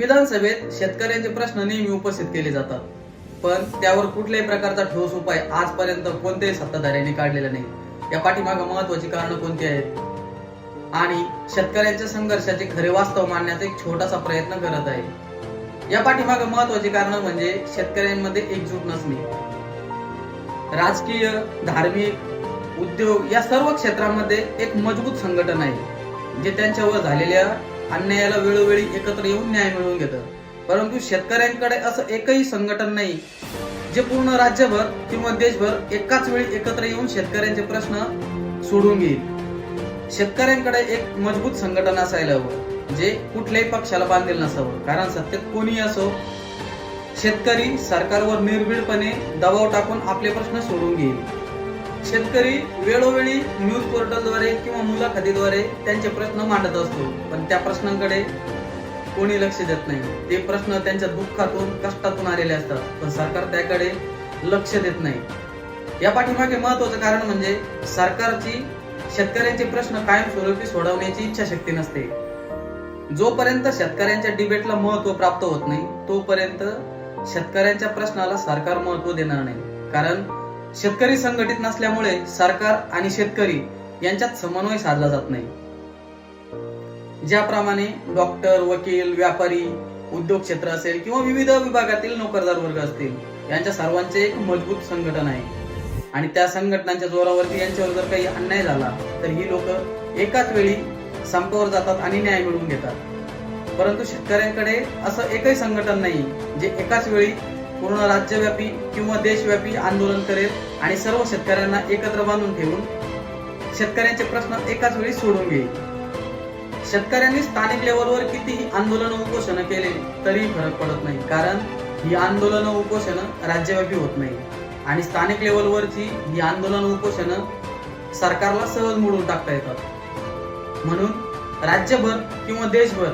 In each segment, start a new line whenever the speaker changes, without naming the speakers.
विधानसभेत शेतकऱ्यांचे प्रश्न नेहमी उपस्थित केले जातात. पण त्यावर कुठल्याही प्रकारचा ठोस उपाय आजपर्यंत कोणत्याही सत्ताधाऱ्यांनी काढलेला नाही. या पाठीमागे महत्वाची कारणं कोणती आहेत? आणि शेतकऱ्यांच्या संघर्षाचे खरे वास्तव मांडण्याचा एक छोटासा प्रयत्न करत आहे. या पाठीमागे महत्वाची कारण म्हणजे शेतकऱ्यांमध्ये एकजूट नसणे. राजकीय धार्मिक उद्योग या सर्व क्षेत्रामध्ये एक मजबूत संघटन आहे जे त्यांच्यावर झालेल्या अन्यायाला वेळोवेळी एकत्र येऊन न्याय मिळवून घेतं. परंतु शेतकऱ्यांकडे असं एकही संघटन नाही जे पूर्ण राज्यभर किंवा देशभर एकाच वेळी एकत्र येऊन शेतकऱ्यांचे प्रश्न सोडून घेईल. शेतकऱ्यांकडे एक मजबूत संघटन असायला हवं जे कुठल्याही पक्षाला बांधील नसावं. कारण सत्तेत कोणी असो शेतकरी सरकारवर निर्भीडपणे दबाव टाकून आपले प्रश्न सोडून घेईल. शेतकरी वेळोवेळी न्यूज पोर्टलद्वारे किंवा मुलाखतीद्वारे त्यांचे प्रश्न मांडत असतो. पण त्या प्रश्नांकडे कोणी लक्ष देत नाही. ते प्रश्न त्यांच्या दुःखातून कष्टातून आलेले असतात. पण सरकार त्याकडे लक्ष देत नाही. या पाठीमागे महत्वाचं कारण म्हणजे सरकारची शेतकऱ्यांचे प्रश्न कायमस्वरूपी सोडवण्याची इच्छाशक्ती नसते. जोपर्यंत शेतकऱ्यांच्या डिबेटला महत्त्व प्राप्त होत नाही तोपर्यंत शेतकऱ्यांच्या प्रश्नाला सरकार महत्त्व देणार नाही. कारण शेतकरी संघटित नसल्यामुळे सरकार आणि शेतकरी यांच्यात समन्वय साधला जात नाही. ज्याप्रमाणे डॉक्टर वकील व्यापारी उद्योग क्षेत्र असेल किंवा विविध विभागातील नोकरदार वर्ग असतील यांच्या सर्वांचे एक मजबूत संघटन आहे. आणि त्या संघटनांच्या जोरावरती यांच्यावर जर काही अन्याय झाला तर ही लोक एकाच वेळी संपावर जातात आणि न्याय मिळवून घेतात. परंतु शेतकऱ्यांकडे असं एकही संघटन नाही जे एकाच वेळी पूर्ण राज्यव्यापी किंवा देशव्यापी आंदोलन करेल आणि सर्व शेतकऱ्यांना एकत्र बांधून ठेवून शेतकऱ्यांचे प्रश्न एकाच वेळी सोडून घेईल. शेतकऱ्यांनी स्थानिक लेवलवर कितीही आंदोलन उपोषण केले तरी फरक पडत नाही. कारण ही आंदोलन उपोषण राज्यव्यापी होत नाही. आणि स्थानिक लेवलवरची ही आंदोलन उपोषण सरकारला सहज मोडून टाकता येतात. म्हणून राज्यभर किंवा देशभर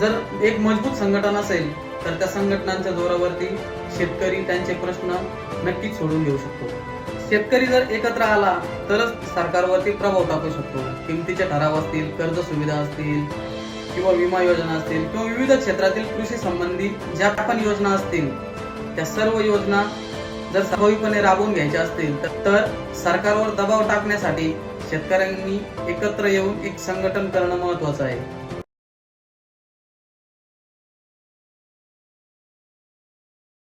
जर एक मजबूत संघटन असेल तर त्या संघटनांच्या जोरावरती शेतकरी त्यांचे प्रश्न नक्कीच सोडून घेऊ शकतो. शेतकरी जर एकत्र आला तरच सरकारवरती प्रभाव टाकू शकतो. किमतीचे ठराव असतील कर्ज सुविधा असतील किंवा विमा योजना असतील किंवा विविध क्षेत्रातील कृषी संबंधी ज्या पण योजना असतील त्या सर्व योजना जर प्रभावीपणे राबवून घ्यायच्या असतील तर- तर सरकारवर दबाव टाकण्यासाठी शेतकऱ्यांनी एकत्र येऊन एक संघटन करणं महत्वाचं आहे.